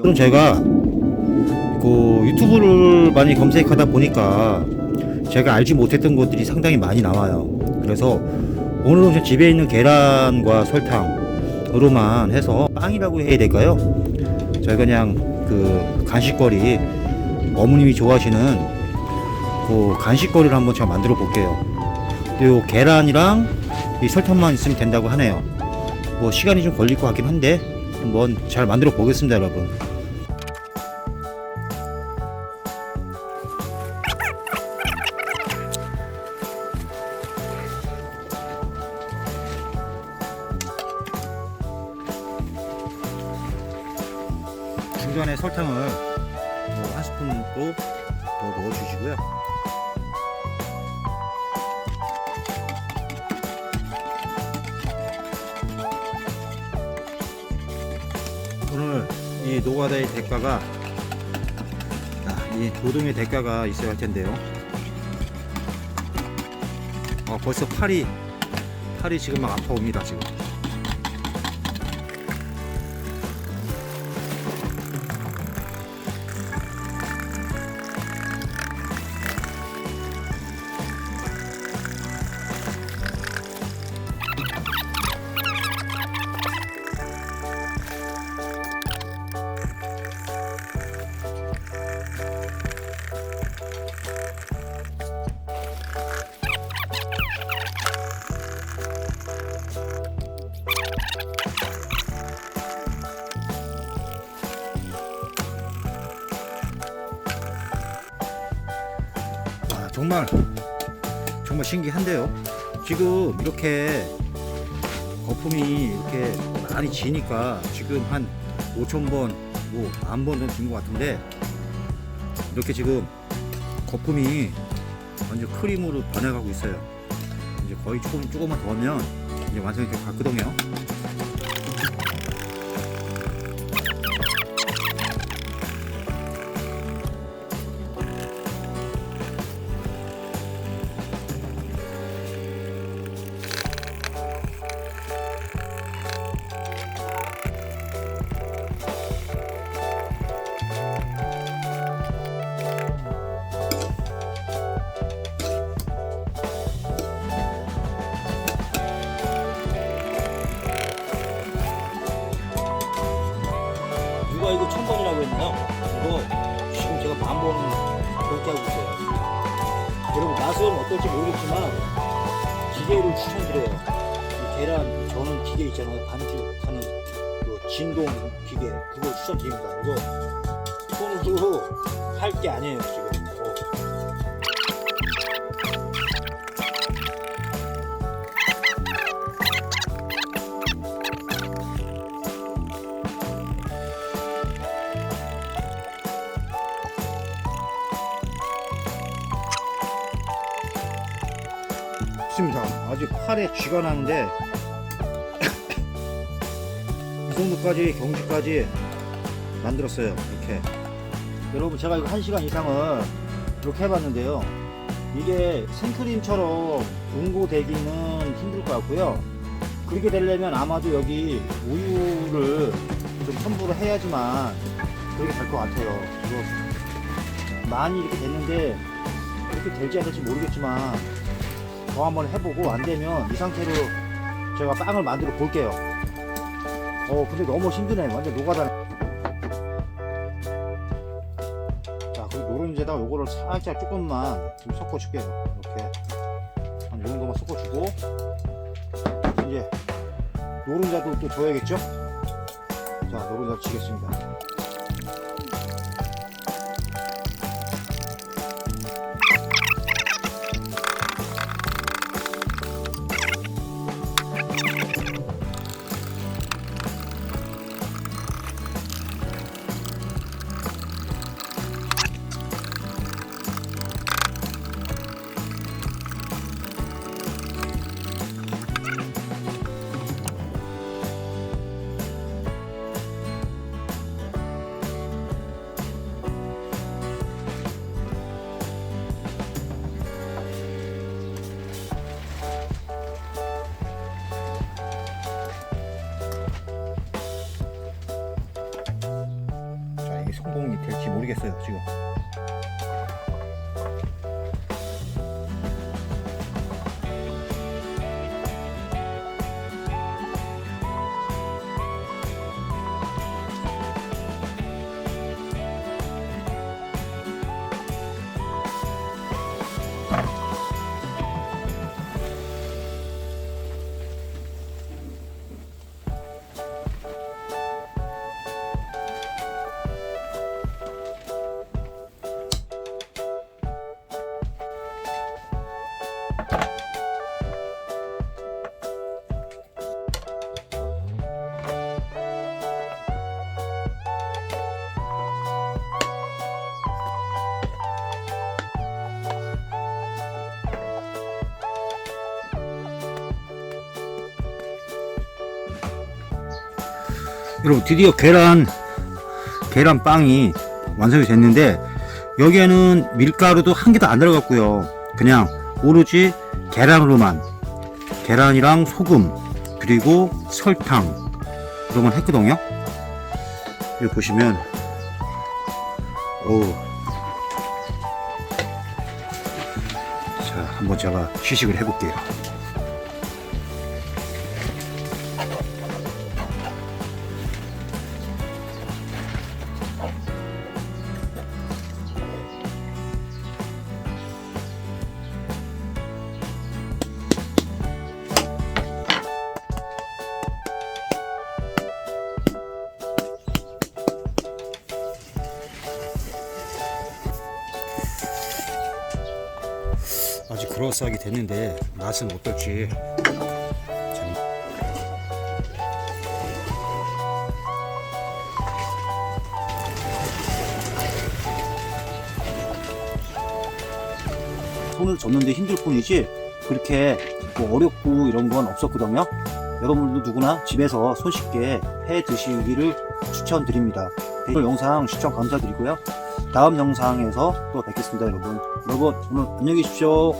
그럼 제가 그 유튜브를 많이 검색하다 보니까 제가 알지 못했던 것들이 상당히 많이 나와요. 그래서 오늘은 제 집에 있는 계란과 설탕으로만 해서 빵이라고 해야 될까요? 저희가 그냥 그 간식거리 어머님이 좋아하시는 그 간식거리를 한번 제가 만들어 볼게요. 요 계란이랑 이 설탕만 있으면 된다고 하네요. 뭐 시간이 좀 걸릴 것 같긴 한데 한번 잘 만들어 보겠습니다, 여러분. 중간에 설탕을 뭐한 스푼 또더 넣어주시고요. 오늘 이 노가다의 대가가 아, 이 노동의 대가가 있어야 할 텐데요. 어, 벌써 팔이 팔이 지금 막 아파옵니다 지금. 정말 정말 신기한데요. 지금 이렇게 거품이 이렇게 많이 지니까 지금 한 5천 번, 뭐 만 번 정도 된 것 같은데 이렇게 지금 거품이 완전 크림으로 변해가고 있어요. 이제 거의 조금 조금만 더 하면 이제 완성이 될 것 같거든요. 맛은 어떨지 모르겠지만 기계를 추천드려요. 이 계란 저는 기계 있잖아요. 반죽하는 그 진동 기계 그거 추천드립니다. 이거 손으로 할 게 아니에요 지금. 어. 좋습니다. 아주 팔에 쥐가 나는데 이 정도까지 경지까지 만들었어요. 이렇게 여러분 제가 이거 1시간 이상을 이렇게 해봤는데요. 이게 생크림처럼 응고되기는 힘들 것 같고요. 그렇게 되려면 아마도 여기 우유를 좀 첨부를 해야지만 그렇게 될 것 같아요. 이거 많이 이렇게 됐는데 이렇게 될지 안 될지 모르겠지만 더 한번 해보고 안 되면 이 상태로 제가 빵을 만들어 볼게요. 어, 근데 너무 힘드네. 완전 노가다. 자, 그리고 노른지에다가 요거를 살짝 조금만 좀 섞어줄게요. 이렇게. 한 요 정도만 섞어주고. 이제 노른자도 또 줘야겠죠? 자, 노른자 치겠습니다. 모르겠어요 지금 여러분 드디어 계란 계란 빵이 완성이 됐는데 여기에는 밀가루도 한 개도 안 들어갔고요. 그냥 오로지 계란으로만. 계란이랑 소금 그리고 설탕. 이런만 했거든요. 여기 보시면 오. 자 한번 제가 시식을 해볼게요 그럴싸하게 됐는데 맛은 어떨지. 참. 손을 줬는데 힘들 뿐이지 그렇게 뭐 어렵고 이런 건 없었거든요. 여러분들도 누구나 집에서 손쉽게 해 드시기를 추천드립니다. 오늘 영상 시청 감사드리고요 다음 영상에서 또 뵙겠습니다 여러분. 여러분 오늘 안녕히 계십시오